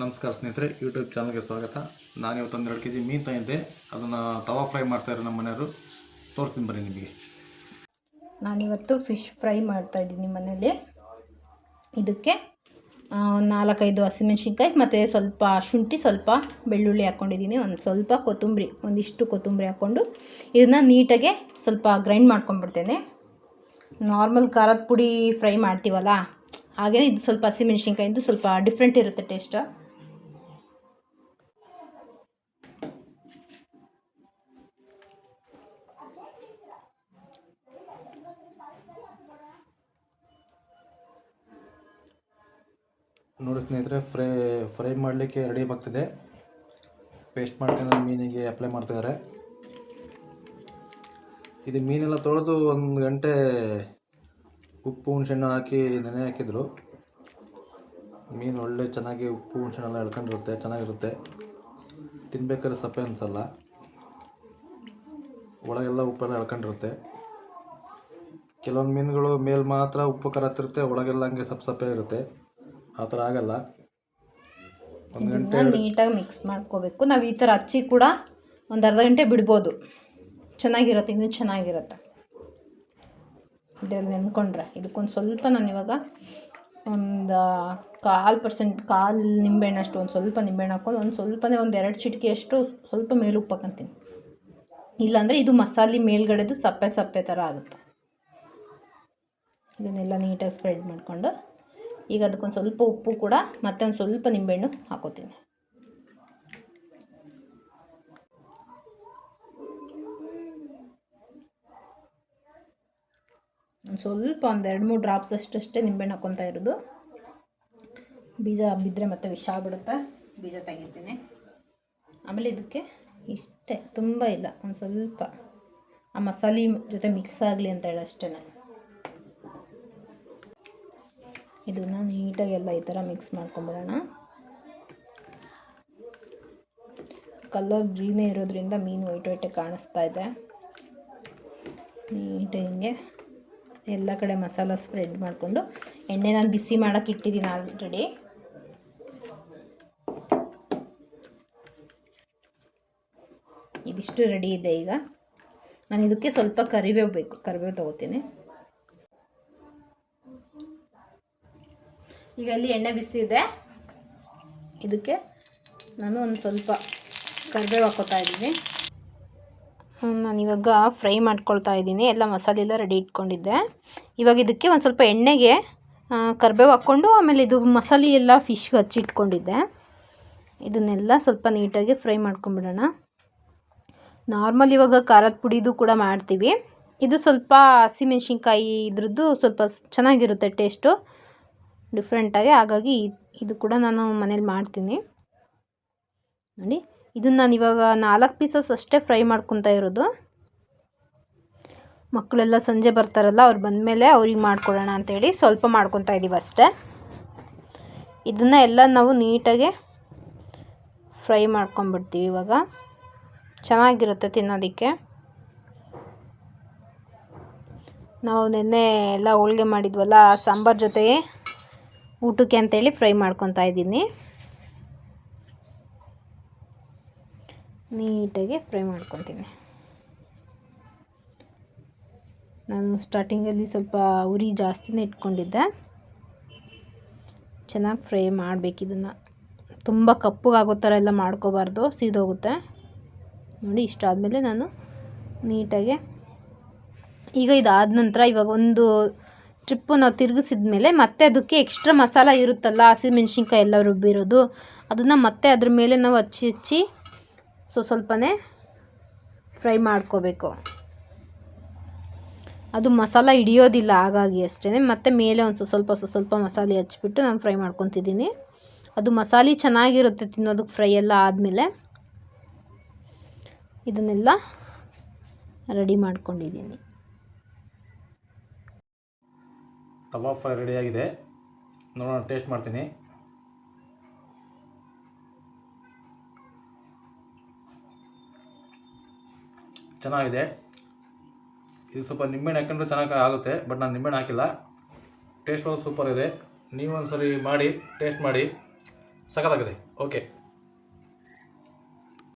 ನಮಸ್ಕಾರ ಸ್ನೇಹಿತರೆ ಯೂಟ್ಯೂಬ್ ಚಾನಲ್ಗೆ ಸ್ವಾಗತ. ನಾನು ಇವತ್ತು ಒಂದೆರಡು ಕೆ ಜಿ ಮೀನು ತಂದಿದ್ದೆ. ಅದನ್ನು ತವಾ ಫ್ರೈ ಮಾಡ್ತಾಯಿರೋ ನಮ್ಮ ಮನೆಯವರು ತೋರಿಸ್ತೀನಿ ಬನ್ನಿ ನಿಮಗೆ. ನಾನಿವತ್ತು ಫಿಶ್ ಫ್ರೈ ಮಾಡ್ತಾ ಇದ್ದೀನಿ ಮನೇಲಿ ಇದಕ್ಕೆ ನಾಲ್ಕೈದು ಹಸಿಮೆಣ್ಸಿನ್ಕಾಯಿ ಮತ್ತು ಸ್ವಲ್ಪ ಶುಂಠಿ, ಸ್ವಲ್ಪ ಬೆಳ್ಳುಳ್ಳಿ ಹಾಕ್ಕೊಂಡಿದ್ದೀನಿ ಒಂದು ಸ್ವಲ್ಪ ಕೊತ್ತಂಬರಿ, ಒಂದಿಷ್ಟು ಕೊತ್ತಂಬರಿ ಹಾಕ್ಕೊಂಡು ಇದನ್ನು ನೀಟಾಗೆ ಸ್ವಲ್ಪ ಗ್ರೈಂಡ್ ಮಾಡ್ಕೊಂಡ್ಬಿಡ್ತೇನೆ. ನಾರ್ಮಲ್ ಖಾರದ ಪುಡಿ ಫ್ರೈ ಮಾಡ್ತೀವಲ್ಲ ಹಾಗೆ ಇದು ಸ್ವಲ್ಪ ಹಸಿಮೆಣ್ಸಿನ್ಕಾಯಿಂದು ಸ್ವಲ್ಪ ಡಿಫ್ರೆಂಟ್ ಇರುತ್ತೆ ಟೇಸ್ಟ್ ನೋಡಿ ಸ್ನೇಹಿತರೆ, ಫ್ರೈ ಫ್ರೈ ಮಾಡಲಿಕ್ಕೆ ರೆಡಿ ಆಗ್ತಿದೆ. ಪೇಸ್ಟ್ ಮಾಡ್ಕೊಂಡು ಮೀನಿಗೆ ಅಪ್ಲೈ ಮಾಡ್ತಿದ್ದಾರೆ. ಇದು ಮೀನೆಲ್ಲ ತೊಳೆದು ಒಂದು ಗಂಟೆ ಉಪ್ಪು ಹುಣ್ಸೆಹಣ್ಣು ಹಾಕಿ ನೆನೆ ಹಾಕಿದ್ರು. ಮೀನು ಒಳ್ಳೆ ಚೆನ್ನಾಗಿ ಉಪ್ಪು ಹುಣ್ಸೆಹಣ್ಣೆಲ್ಲ ಎಳ್ಕೊಂಡಿರುತ್ತೆ, ಚೆನ್ನಾಗಿರುತ್ತೆ. ತಿನ್ಬೇಕಾದ್ರೆ ಸಪ್ಪೆ ಅನಿಸಲ್ಲ. ಒಳಗೆಲ್ಲ ಉಪ್ಪೆಲ್ಲ ಎಳ್ಕೊಂಡಿರುತ್ತೆ. ಕೆಲವೊಂದು ಮೀನುಗಳು ಮೇಲೆ ಮಾತ್ರ ಉಪ್ಪು ಖಾರ ಹತ್ತಿರುತ್ತೆ, ಒಳಗೆಲ್ಲ ಹಂಗೆ ಸಪ್ ಸಪ್ಪೆ ಇರುತ್ತೆ. ಆ ಥರ ಆಗಲ್ಲ. ಒಂದು ಗಂಟೆ ಇದನ್ನ ನೀಟಾಗಿ ಮಿಕ್ಸ್ ಮಾಡ್ಕೋಬೇಕು. ನಾವು ಈ ಥರ ಹಚ್ಚಿ ಕೂಡ ಒಂದು ಅರ್ಧ ಗಂಟೆ ಬಿಡ್ಬೋದು. ಚೆನ್ನಾಗಿರುತ್ತೆ ಇನ್ನೂ ಚೆನ್ನಾಗಿರುತ್ತೆ. ಇದರಲ್ಲಿ ನೆನ್ಕೊಂಡ್ರೆ. ಇದಕ್ಕೊಂದು ಸ್ವಲ್ಪ ನಾನು ಇವಾಗ ಒಂದು ಕಾಲು ಪರ್ಸೆಂಟ್ ಕಾಲು ನಿಂಬೆಹಣ್ಣಷ್ಟು ಒಂದು ಸ್ವಲ್ಪ ನಿಂಬೆಹಣ್ಣು ಹಾಕೊಂಡು ಒಂದು ಸ್ವಲ್ಪನೇ ಒಂದು ಎರಡು ಚಿಟಿಕೆಯಷ್ಟು ಸ್ವಲ್ಪ ಮೇಲೆ ಉಪ್ಪು ಹಾಕೊಂತೀನಿ. ಇಲ್ಲಾಂದರೆ ಇದು ಮಸಾಲೆ ಮೇಲ್ಗಡೆದು ಸಪ್ಪೆ ಸಪ್ಪೆ ಥರ ಆಗುತ್ತೆ. ಇದನ್ನೆಲ್ಲ ನೀಟಾಗಿ ಸ್ಪ್ರೆಡ್ ಮಾಡಿಕೊಂಡು ಈಗ ಅದಕ್ಕೊಂದು ಸ್ವಲ್ಪ ಉಪ್ಪು ಕೂಡ ಮತ್ತೆ ಒಂದು ಸ್ವಲ್ಪ ನಿಂಬೆಹಣ್ಣು ಹಾಕೋತೀನಿ. ಒಂದು ಸ್ವಲ್ಪ ಒಂದು ಎರಡು ಮೂರು ಡ್ರಾಪ್ಸ್ ಅಷ್ಟಷ್ಟೇ ನಿಂಬೆಹಣ್ಣು ಹಾಕ್ಕೊತಾ ಇರೋದು. ಬೀಜ ಬಿದ್ದರೆ ಮತ್ತೆ ವಿಷ ಆಗ್ಬಿಡುತ್ತೆ? ಬೀಜ ತೆಗಿತೀನಿ. ಆಮೇಲೆ ಇದಕ್ಕೆ ಇಷ್ಟೇ, ತುಂಬ ಇಲ್ಲ, ಒಂದು ಸ್ವಲ್ಪ ಆ ಮಸಾಲೆ ಜೊತೆ ಮಿಕ್ಸ್ ಆಗಲಿ ಅಂತ ಹೇಳಿ ಅಷ್ಟೇ ಇದನ್ನು ನೀಟಾಗಿ ಎಲ್ಲ ಈ ಥರ ಮಿಕ್ಸ್ ಮಾಡ್ಕೊಂಬಿಡೋಣ ಕಲರ್ ಗ್ರೀನೇ ಇರೋದ್ರಿಂದ ಮೀನು ವೈಟ್ ವೈಟಾಗಿ ಕಾಣಿಸ್ತಾ ಇದೆ. ನೀಟಾಗಿ ಹಿಂಗೆ ಎಲ್ಲ ಕಡೆ ಮಸಾಲ ಸ್ಪ್ರೆಡ್ ಮಾಡಿಕೊಂಡು ಎಣ್ಣೆ ನಾನು ಬಿಸಿ ಮಾಡೋಕೆ ಇಟ್ಟಿದ್ದೀನಿ ಆಲ್ರೆಡಿ. ಇದಿಷ್ಟು ರೆಡಿ ಇದೆ ಈಗ. ನಾನು ಇದಕ್ಕೆ ಸ್ವಲ್ಪ ಕರಿಬೇವು ಬೇಕು, ಕರಿಬೇವು ತೊಗೋತೀನಿ. ಈಗ ಇಲ್ಲಿ ಎಣ್ಣೆ ಬಿಸಿ ಇದೆ. ಇದಕ್ಕೆ ನಾನು ಒಂದು ಸ್ವಲ್ಪ ಕರಿಬೇವು ಹಾಕೋತಾ ಇದ್ದೀನಿ. ನಾನಿವಾಗ ಫ್ರೈ ಮಾಡ್ಕೊಳ್ತಾ ಇದ್ದೀನಿ. ಎಲ್ಲ ಮಸಾಲೆ ಎಲ್ಲ ರೆಡಿ ಇಟ್ಕೊಂಡಿದ್ದೆ. ಇವಾಗ ಇದಕ್ಕೆ ಒಂದು ಸ್ವಲ್ಪ ಎಣ್ಣೆಗೆ ಕರಿಬೇವು ಹಾಕ್ಕೊಂಡು ಆಮೇಲೆ ಇದು ಮಸಾಲೆ ಎಲ್ಲ ಫಿಶ್ಗೆ ಹಚ್ಚಿಟ್ಕೊಂಡಿದ್ದೆ ಇದನ್ನೆಲ್ಲ ಸ್ವಲ್ಪ ನೀಟಾಗಿ ಫ್ರೈ ಮಾಡ್ಕೊಂಬಿಡೋಣ ನಾರ್ಮಲ್ ಇವಾಗ ಖಾರದ ಪುಡಿದು ಕೂಡ ಮಾಡ್ತೀವಿ. ಇದು ಸ್ವಲ್ಪ ಹಸಿಮೆಣ್ಸಿನ್ಕಾಯಿ ಇದ್ರದ್ದು ಸ್ವಲ್ಪ ಚೆನ್ನಾಗಿರುತ್ತೆ ಟೇಸ್ಟು ಡಿಫ್ರೆಂಟಾಗಿ ಹಾಗಾಗಿ ಇದು ಕೂಡ ನಾನು ಮನೇಲಿ ಮಾಡ್ತೀನಿ. ನೋಡಿ, ಇದನ್ನು ನಾನು ಇವಾಗ ನಾಲ್ಕು ಪೀಸಸ್ ಅಷ್ಟೇ ಫ್ರೈ ಮಾಡ್ಕೊತಾ ಇರೋದು. ಮಕ್ಕಳೆಲ್ಲ ಸಂಜೆ ಬರ್ತಾರಲ್ಲ, ಅವ್ರು ಬಂದಮೇಲೆ ಅವ್ರಿಗೆ ಮಾಡ್ಕೊಡೋಣ ಅಂತೇಳಿ ಸ್ವಲ್ಪ ಮಾಡ್ಕೊತಾ ಇದ್ದೀವಿ ಅಷ್ಟೇ. ಇದನ್ನು ಎಲ್ಲ ನಾವು ನೀಟಾಗಿ ಫ್ರೈ ಮಾಡ್ಕೊಂಬಿಡ್ತೀವಿ ಇವಾಗ. ಚೆನ್ನಾಗಿರುತ್ತೆ ತಿನ್ನೋದಕ್ಕೆ. ನಾವು ನಿನ್ನೆ ಎಲ್ಲ ಹೋಳಿಗೆ ಮಾಡಿದ್ವಲ್ಲ ಆ ಸಾಂಬಾರ್ ಜೊತೆಗೆ. ಊಟಕ್ಕೆ ಅಂತೇಳಿ ಫ್ರೈ ಮಾಡ್ಕೊತಾ ಇದ್ದೀನಿ. ನೀಟಾಗಿ ಫ್ರೈ ಮಾಡ್ಕೊತೀನಿ. ನಾನು ಸ್ಟಾರ್ಟಿಂಗಲ್ಲಿ ಸ್ವಲ್ಪ ಉರಿ ಜಾಸ್ತಿನೇ ಇಟ್ಕೊಂಡಿದ್ದೆ. ಚೆನ್ನಾಗಿ ಫ್ರೈ ಮಾಡಬೇಕು ಇದನ್ನು. ತುಂಬ ಕಪ್ಪಗಾಗೋ ಥರ ಎಲ್ಲ ಮಾಡ್ಕೋಬಾರ್ದು, ಸೀದೋಗುತ್ತೆ. ನೋಡಿ ಇಷ್ಟಾದಮೇಲೆ ನಾನು ನೀಟಾಗಿ ಈಗ ಇದಾದ ನಂತರ ಇವಾಗ ಒಂದು ಟ್ರಿಪ್ಪು ನಾವು ತಿರುಗಿಸಿದ ಮೇಲೆ ಮತ್ತೆ ಅದಕ್ಕೆ ಎಕ್ಸ್ಟ್ರಾ ಮಸಾಲ ಇರುತ್ತಲ್ಲ ಹಸಿಮೆಣ್ಸಿನ್ಕಾಯಿ ಎಲ್ಲ ರುಬ್ಬಿರೋದು. ಅದನ್ನು ಮತ್ತೆ ಅದ್ರ ಮೇಲೆ ನಾವು ಹಚ್ಚಿ ಹಚ್ಚಿ ಸೊ ಸ್ವಲ್ಪನೇ ಫ್ರೈ ಮಾಡ್ಕೋಬೇಕು. ಅದು ಮಸಾಲ ಹಿಡಿಯೋದಿಲ್ಲ ಹಾಗಾಗಿ ಅಷ್ಟೇ ಮತ್ತೆ ಮೇಲೆ ಒಂದು ಸ್ವ- ಸ್ವಲ್ಪ ಸ್ವ- ಸ್ವಲ್ಪ ಮಸಾಲೆ ಹಚ್ಚಿಬಿಟ್ಟು ನಾನು ಫ್ರೈ ಮಾಡ್ಕೊತಿದ್ದೀನಿ. ಅದು ಮಸಾಲೆ ಚೆನ್ನಾಗಿರುತ್ತೆ ತಿನ್ನೋದಕ್ಕೆ ಫ್ರೈ ಎಲ್ಲ ಆದಮೇಲೆ. ಇದನ್ನೆಲ್ಲ ರೆಡಿ ಮಾಡ್ಕೊಂಡಿದ್ದೀನಿ. ತವಾ ಫ್ರೈ ರೆಡಿಯಾಗಿದೆ ನೋಡೋಣ ಟೇಸ್ಟ್ ಮಾಡ್ತೀನಿ. ಚೆನ್ನಾಗಿದೆ. ಇದು ಸ್ವಲ್ಪ ನಿಂಬೆಹಣ್ಣು ಹಾಕೊಂಡ್ರೆ ಚೆನ್ನಾಗಿ ಆಗುತ್ತೆ, ಬಟ್ ನಾನು ನಿಂಬೆಹಣ್ಣು ಹಾಕಿಲ್ಲ. ಟೇಸ್ಟ್ ಸೂಪರ್ ಇದೆ. ನೀವು ಸರಿ ಮಾಡಿ ಟೇಸ್ಟ್ ಮಾಡಿ. ಸಕಲಾಗಿದೆ ಓಕೆ